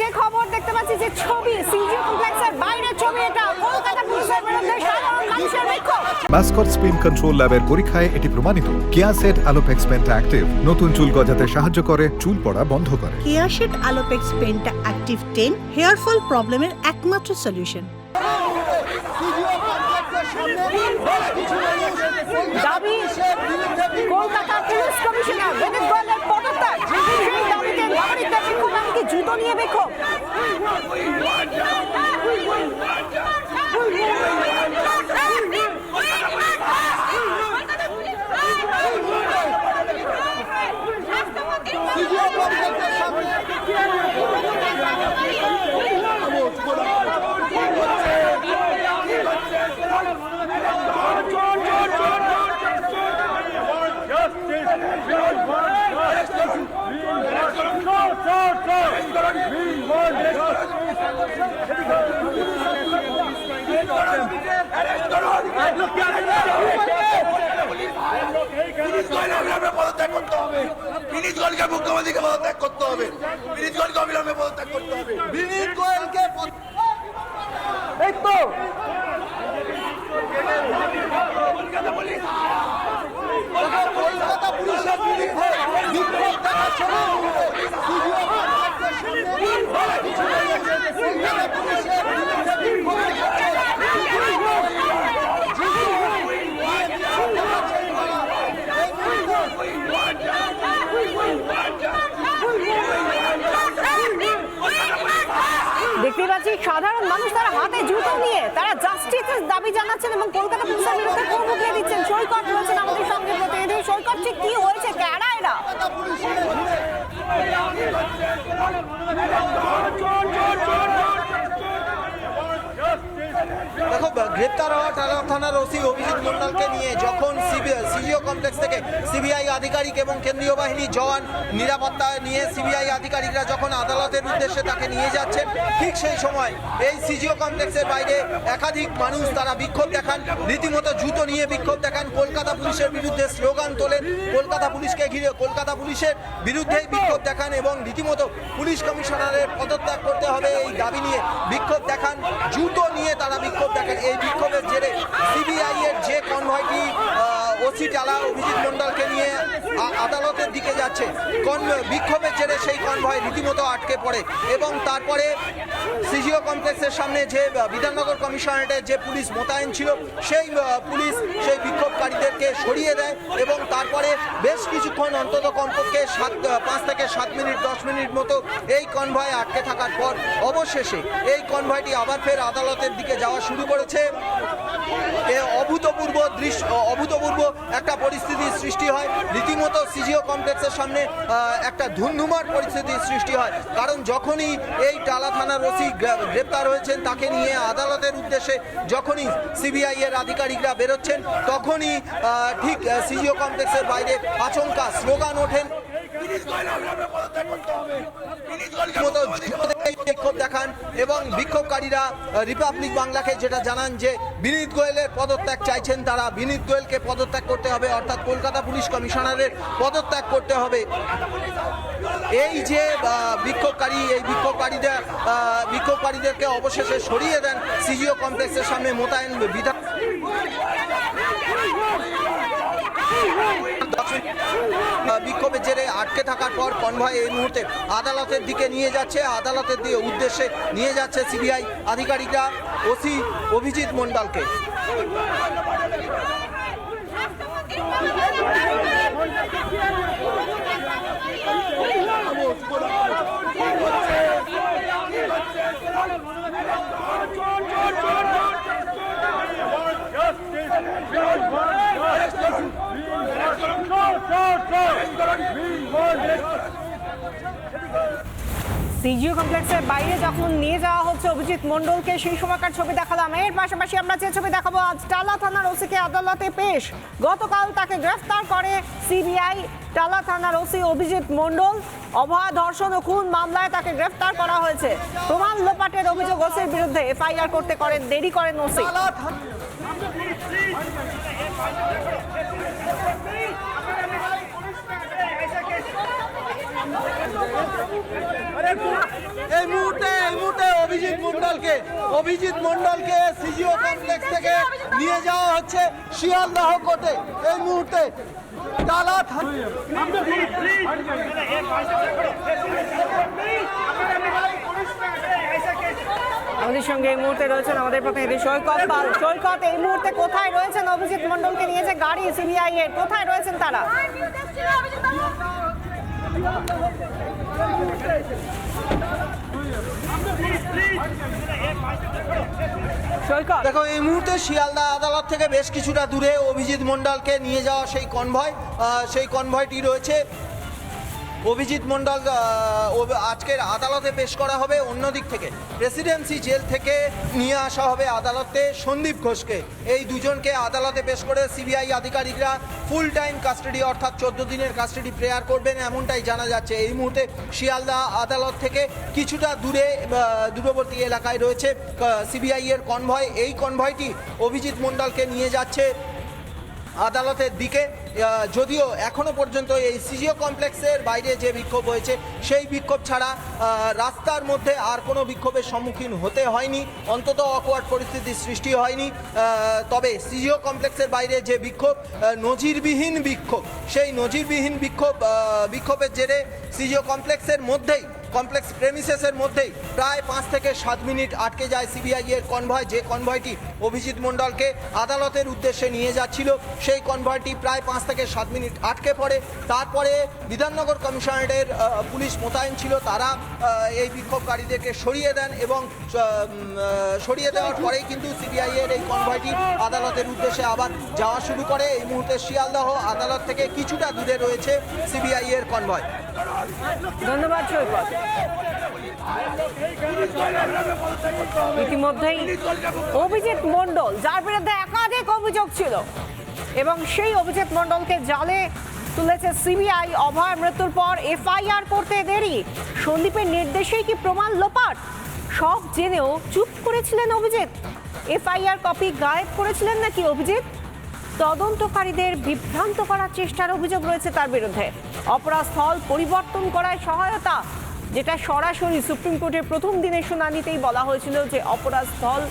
যে খবর দেখতে পাচ্ছি যে ছবি সিজিও কমপ্লেক্সের বাইরে ছবি এটা। কলকাতা পুলিশের বিরুদ্ধে সাধারণ মানুষের বিক্ষোভ। মাস্কট স্পিন কন্ট্রোল ল্যাবের পরীক্ষায় এটি প্রমাণিত। কেয়াসেট আলোপেক্স পেন্টা অ্যাক্টিভ নতুন চুল গজাতে সাহায্য করে চুল পড়া বন্ধ করে। কেয়াশেট আলোপেক্স পেনটা অ্যাক্টিভ টেন হেয়ার ফল প্রবলেমের একমাত্র সলিউশন দাবি কলকাতা পুলিশ কমিশনার বেনিত গোয়েলের পদত্যাগ। সেই দাবিতে নাগরিকরা শিক্ষক নিয়ে বিক্ষোভ করতে হবে। বিনীত মুখ্যমন্ত্রীকে পদত্যাগ করতে হবে। বিনীত গোয়েলকে পদত্যাগ করতে হবে। বিনীত গোয়েলকে কলকাতা পুলিশের বিরুদ্ধে বিক্ষোভ দেখাচ্ছে না। কলকাতা পুলিশের বিরুদ্ধে বিক্ষোভ দেখাচ্ছে। পাচ্ছি সাধারণ মানুষ তারা হাতে জুতো নিয়ে তারা জাস্টিসের দাবি জানাচ্ছেন এবং কলকাতা পুলিশের বিরুদ্ধে ক্ষোভ উগিয়ে দিচ্ছেন। সৈকত রয়েছেন আমাদের সঙ্গে প্রতিনিধি। সৈকত, ঠিক কি হয়েছে? কারা এরা? গ্রেপ্তার হওয়া টালা থানার ওসি অভিজিৎ মন্ডলকে নিয়ে যখন সিজিও কমপ্লেক্স থেকে সিবিআই আধিকারিক এবং কেন্দ্রীয় বাহিনী জওয়ান নিরাপত্তা নিয়ে সিবিআই আধিকারিকরা যখন আদালতের উদ্দেশ্যে তাকে নিয়ে যাচ্ছেন, ঠিক সেই সময় এই সিজিও কমপ্লেক্সের বাইরে একাধিক মানুষ তারা বিক্ষোভ দেখান। রীতিমতো জুতো নিয়ে বিক্ষোভ দেখান। কলকাতা পুলিশের বিরুদ্ধে স্লোগান তোলেন। কলকাতা পুলিশকে ঘিরে কলকাতা পুলিশের বিরুদ্ধেই বিক্ষোভ দেখান এবং রীতিমতো পুলিশ কমিশনারের পদত্যাগ করতে হবে এই দাবি নিয়ে বিক্ষোভ দেখান। জুতো নিয়ে তারা বিক্ষোভ দেখান। এই বিক্ষোভের জেরে সিবিআই এর যে কনভয়টি ওসি টালা অভিজিৎ মন্ডলকে নিয়ে। আদালতের দিকে যাচ্ছে। বিক্ষোভের জেরে সেই কনভয় রীতিমতো আটকে পড়ে। এবং তারপরে সিজিও কমপ্লেক্সের সামনে যে বিধাননগর কমিশনারেটের যে পুলিশ মোতায়েন ছিল, সেই পুলিশ সেই বিক্ষোভকারীদেরকে সরিয়ে দেয় এবং তারপরে বেশ কিছুক্ষণ অন্তত কমপক্ষে সাত পাঁচ থেকে সাত মিনিট, দশ মিনিট মতো এই কনভয় আটকে থাকার পর অবশেষে এই কনভয়টি আবার ফের আদালতের দিকে যাওয়া শুরু করেছে। এ অভূতপূর্ব দৃশ্য অভূতপূর্ব একটা পরিস্থিতির সৃষ্টি হয়। রীতিমতো সিজিও কমপ্লেক্সের সামনে একটা ধুমধুমার পরিস্থিতির সৃষ্টি হয়। কারণ যখনই এই টালা থানার ওসি গ্রেপ্তার হয়েছেন, তাকে নিয়ে আদালতের উদ্দেশ্যে যখনই সিবিআই এর আধিকারিকরা বেরোচ্ছেন, তখনই ঠিক সিজিও কমপ্লেক্সের বাইরে আচমকা স্লোগান ওঠেন। বিক্ষোভ দেখান এবং বিক্ষোভকারীরা রিপাবলিক বাংলাকে যেটা জানান যে বিনীত গোয়েলের পদত্যাগ চাইছেন তারা। বিনীত গোয়েলকে পদত্যাগ করতে হবে, অর্থাৎ কলকাতা পুলিশ কমিশনারের পদত্যাগ করতে হবে। এই যে বিক্ষোভকারী, এই বিক্ষোভকারীদের বিক্ষোভকারীদেরকে অবশেষে সরিয়ে দেন সিজিও কমপ্লেক্সের সামনে মোতায়েন বিধান বিক্ষোভের জেরে আটকে থাকার পর কনভয় এই মুহূর্তে আদালতের দিকে নিয়ে যাচ্ছে। আদালতের দিয়ে উদ্দেশ্যে নিয়ে যাচ্ছে সিবিআই আধিকারিকরা। ওসি অভিজিৎ মন্ডলকে সিজিও কমপ্লেক্সের বাইরে যখন নিয়ে যাওয়া হচ্ছে অভিজিৎ মণ্ডলকে, সেই সময়কার ছবি দেখালাম। এর পাশাপাশি আমরা যে ছবি দেখাবো, আজ টালা থানার ওসিকে আদালতে পেশ। গতকাল তাকে গ্রেফতার করে সিবিআই টালা থানার ওসি অভিজিৎ মণ্ডল। অভয়া ধর্ষণ ও খুন মামলায় তাকে গ্রেফতার করা হয়েছে। প্রমাণ লোপাটের অভিযোগ ওসির বিরুদ্ধে এফআইআর করতে করেন, দেরি করেন ওসি এই মুহূর্তে অভিজিৎ মন্ডলকে অভিজিৎ মন্ডলকে সিজিও কমপ্লেক্স থেকে নিয়ে যাওয়া হচ্ছে শিয়ালদাহ কোর্টে এই মুহূর্তে টালা আমাদের সঙ্গে এই মুহূর্তে রয়েছেন আমাদের প্রতিনিধি সৈকত পাল সৈকত এই মুহূর্তে কোথায় রয়েছেন অভিজিৎ মন্ডলকে নিয়ে যে গাড়ি সিবিআই এর কোথায় রয়েছেন তারা সৈকত। দেখো, এই মুহূর্তে শিয়ালদা আদালত থেকে বেশ কিছুটা দূরে অভিজিৎ মণ্ডলকে নিয়ে যাওয়া সেই কনভয় সেই কনভয়টি রয়েছে। অভিজিৎ মণ্ডল আজকের আদালতে পেশ করা হবে অন্য দিক থেকে। প্রেসিডেন্সি জেল থেকে নিয়ে আসা হবে আদালতে সন্দীপ ঘোষকে। এই দুজনকে আদালতে পেশ করে সিবিআই আধিকারিকরা ফুল টাইম কাস্টাডি অর্থাৎ চোদ্দ দিনের কাস্টাডি প্রেয়ার করবেন, এমনটাই জানা যাচ্ছে। এই মুহূর্তে শিয়ালদা আদালত থেকে কিছুটা দূরে দূরবর্তী এলাকায় রয়েছে সিবিআই এর কনভয় এই কনভয়টি অভিজিৎ মণ্ডলকে নিয়ে যাচ্ছে আদালতের দিকে যদিও এখনও পর্যন্ত এই সিজিও কমপ্লেক্সের বাইরে যে বিক্ষোভ হয়েছে, সেই বিক্ষোভ ছাড়া রাস্তার মধ্যে আর কোনো বিক্ষোভের সম্মুখীন হতে হয়নি, অন্তত অকওয়ার্ড পরিস্থিতির সৃষ্টি হয়নি। তবে সিজিও কমপ্লেক্সের বাইরে যে বিক্ষোভ নজিরবিহীন বিক্ষোভ, সেই নজিরবিহীন বিক্ষোভ বিক্ষোভের জেরে সিজিও কমপ্লেক্সের মধ্যেই কমপ্লেক্স প্রেমিসেসের মধ্যেই প্রায় পাঁচ থেকে সাত মিনিট আটকে যায় সিবিআই এর কনভয়। যে কনভয়টি অভিজিৎ মণ্ডলকে আদালতের উদ্দেশ্যে নিয়ে যাচ্ছিল, সেই কনভয়টি প্রায় পাঁচ থেকে সাত মিনিট আটকে পড়ে। তারপরে বিধাননগর কমিশনারেটের পুলিশ মোতায়েন ছিল। তারা এই বিক্ষোভকারীদেরকে সরিয়ে দেন এবং সরিয়ে দেওয়ার পরেই কিন্তু সিবিআই এর এই কনভয়টি আদালতের উদ্দেশ্যে আবার যাওয়া শুরু করে। এই মুহূর্তে শিয়ালদহ আদালত থেকে কিছুটা দূরে রয়েছে সিবিআই এর কনভয়। ধন্যবাদ ইতিমধ্যেই অভিজিৎ মন্ডল যার বিরুদ্ধে একাধিক অভিযোগ ছিল। এবং সেই অভিজিৎ মন্ডলকে জালে তুলেছে সিবিআই। অভয় মৃত্যুর পর এফআইআর করতে দেরি। সন্দীপের নির্দেশেই কি প্রমাণ লোপাট? সব জেনেও চুপ করেছিলেন অভিজিৎ। এফআইআর কপি গায়েব করেছিলেন নাকি অভিজিৎ? তদন্তকারীদের বিভ্রান্ত করার চেষ্টার অভিযোগ রয়েছে তার বিরুদ্ধে। অপরাধস্থল পরিবর্তন করায় সহায়তা যেটা সরাসরি সুপ্রিম কোর্টের প্রথম দিনের শুনানিতেই বলা হয়েছিল যে অপরাধস্থল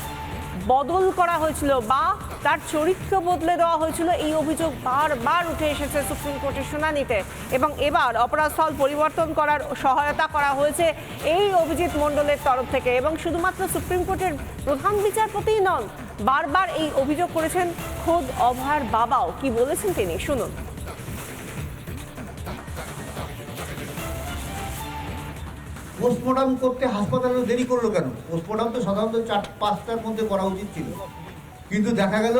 বদল করা হয়েছিল বা তার চরিত্র বদলে দেওয়া হয়েছিল, এই অভিযোগ বারবার উঠে এসেছে সুপ্রিম কোর্টের শুনানিতে। এবং এবার অপরাধস্থল পরিবর্তন করার সহায়তা করা হয়েছে এই অভিজিৎ মণ্ডলের তরফ থেকে। এবং শুধুমাত্র সুপ্রিম কোর্টের প্রধান বিচারপতিই নন, বারবার এই অভিযোগ করেছেন, খোদ অভয়ার বাবাও। কি বলেছেন তিনি? শুনুন। পোস্টমর্টম করতে হাসপাতালে দেরি করল কেন? পোস্টমর্টম তো সাধারণত চার, পাঁচটার মধ্যে করা উচিত ছিল। কিন্তু দেখা গেল,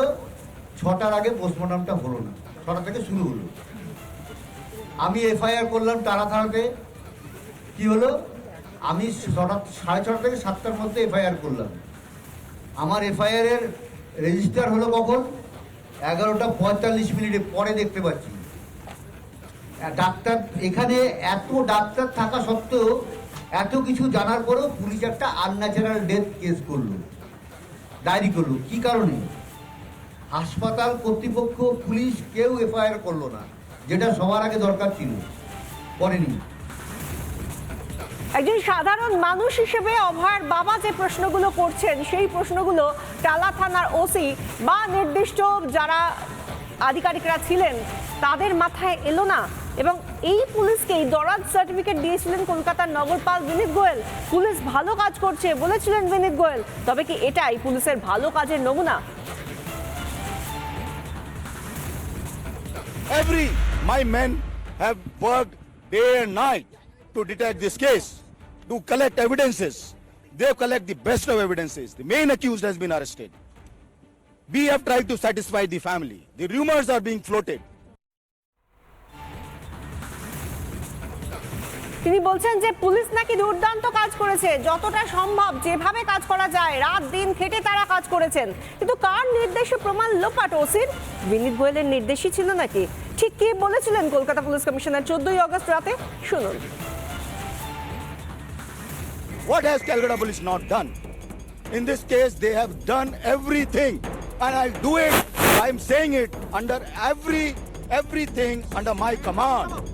ছটার আগে পোস্টমর্টমটা হলো না। ছটা থেকে শুরু হলো। আমি এফআইআর করলাম টানা থানাতে কি হলো? আমি ছটা, সাড়ে ছটা থেকে সাতটার মধ্যে এফআইআর করলাম। আমার এফআইআর এর রেজিস্টার হলো কখন? এগারোটা পঁয়তাল্লিশ মিনিটে, পরে দেখতে পাচ্ছি। ডাক্তার, এখানে এত ডাক্তার থাকা সত্ত্বেও এত কিছু জানার পরেও পুলিশ একটা আনন্যাচারাল ডেথ কেস করল। ডায়েরি করল। কি কারণে? হাসপাতাল কর্তৃপক্ষ, পুলিশ কেউ এফআইআর করল না। যেটা সবার আগে দরকার ছিল। করেনি একজন সাধারণ মানুষ হিসেবে অভয়ের বাবা যে প্রশ্নগুলো করছেন, সেই প্রশ্নগুলো টালা থানার ওসি বা নির্দিষ্ট যারা আধিকারিকরা ছিলেন, তাদের মাথায় এলো না? এবং এই পুলিশকে এই দরাজ সার্টিফিকেট দিয়েছিলেন কলকাতার নগরপাল বিনীত গোয়েল পুলিশ ভালো কাজ করছে বলেছিলেন বিনীত গোয়েল তবে কি এটাই পুলিশের ভালো কাজের নমুনা Every my men have worked day and night to detect this case, to collect evidences. They collect the best of evidences. The main accused has been arrested. We have tried to satisfy the family. The rumors are being floated. তিনি বলছেন যে police নাকি দুর্দান্ত কাজ করেছে যতটা সম্ভব যেভাবে কাজ করা যায় রাত দিন খেটে তারা কাজ করেছেন কিন্তু কার নির্দেশে প্রমাণ লোপাট ওসির বিনীত গোয়েলের নির্দেশই ছিল নাকি ঠিক কি বলেছিলেন কলকাতা পুলিশ কমিশনার চোদ্দই অগস্ট রাতে শুনুন What has Calcutta police not done? In this case, they have done everything. And I'll do it, I'm saying it, under every, everything under my command.